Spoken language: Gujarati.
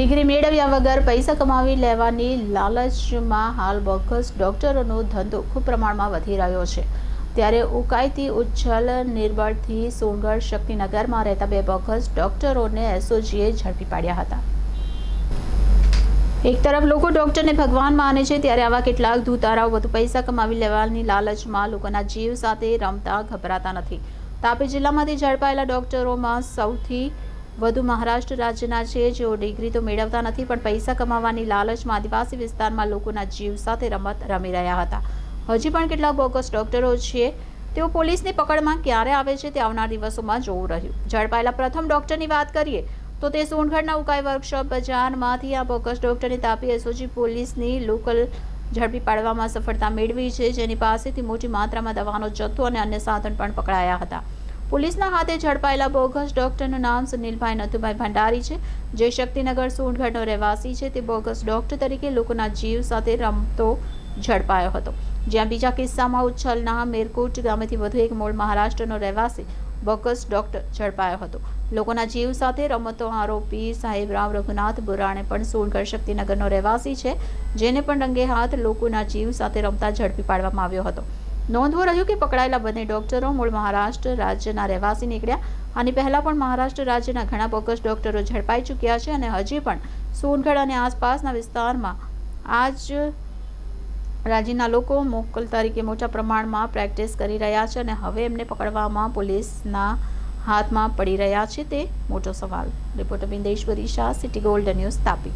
ડિગ્રી મેળવ્યા વગર પૈસા કમાવી લેવાની લાલચમાં હાલ બોગસ ડોક્ટરોનો ધંધો ખૂબ પ્રમાણમાં વધી રહ્યો છે. ત્યારે ઉકાઈથી ઉચ્છલ નિર્બળથી સોનગઢ શક્તિનગરમાં રહેતા બે બોગસ ડોક્ટરોને એસઓજીએ ઝડપી પાડ્યા હતા. એક તરફ લોકો ડોક્ટરને ભગવાન માને છે, ત્યારે આવા કેટલાક ધૂતારાઓ વધુ પૈસા કમાવી લેવાની લાલચમાં લોકોના જીવ સાથે રમતા ગભરાતા નથી. તાપી જિલ્લામાંથી ઝડપાયેલા ડોક્ટરોમાં સૌથી વધુ મહારાષ્ટ્ર રાજ્યના છે, જેઓ ડિગ્રી તો મેળવતા નથી, પણ પૈસા કમાવાની લાલચમાં આદિવાસી વિસ્તારમાં લોકોના જીવ સાથે રમત રમી રહ્યા હતા. હજી પણ કેટલાક બોગસ ડોક્ટરો છે, તેઓ પોલીસની પકડમાં ક્યારે આવે છે તે આવનાર દિવસોમાં જોવું રહ્યું. ઝડપાયેલા પ્રથમ ડોક્ટરની વાત કરીએ, તો તે સોનગઢના ઉકાઈ વર્કશોપ બજારમાંથી આ બોગસ ડોક્ટરને તાપી એસઓજી પોલીસની લોકલ ઝડપી પાડવામાં સફળતા મેળવી છે, જેની પાસેથી મોટી માત્રામાં દવાનો, જથ્થો અને અન્ય સાધન પણ પકડાયા હતા. પોલીસના હાથે ઝડપાયેલા બોગસ ડોક્ટરનું નામ સુનિલભાઈ નથુભાઈ ભંડારી છે. જે શક્તિનગર સોનગઢનો રહેવાસી છે. તે બોગસ ડોક્ટર તરીકે લોકોના જીવ સાથે રમતો ઝડપાયો હતો. જ્યાં બીજા કિસ્સામાં ઉચ્છલના મેરકોટ ગામેથી વધુ એક મૂળ મહારાષ્ટ્રનો રહેવાસી બોગસ ડોક્ટર ઝડપાયો હતો. લોકોના જીવ સાથે રમતો આરોપી સાહેબરામ રઘુનાથ બુરાણે પણ સોનગઢ શક્તિનગરનો રહેવાસી છે. જેને પણ રંગે હાથ લોકોના જીવ સાથે રમતા ઝડપી પાડવામાં આવ્યો હતો. નોંધવું રહ્યું કે પકડાયેલા બંને ડોક્ટરો મૂળ મહારાષ્ટ્ર રાજ્યના રહેવાસી નીકળ્યા આની પહેલાં પણ મહારાષ્ટ્ર રાજ્યના ઘણા બોગસ ડોક્ટરો ઝડપાઈ ચૂક્યા છે અને હજી પણ સોનગઢ અને આસપાસના વિસ્તારમાં આજ રાજ્યના લોકો મોકલ તરીકે મોટા પ્રમાણમાં પ્રેક્ટિસ કરી રહ્યા છે અને હવે એમને પકડવામાં પોલીસના હાથમાં પડી રહ્યા છે તે મોટો સવાલ. Reporter Bindeshwari Shah, city gold news Tapi.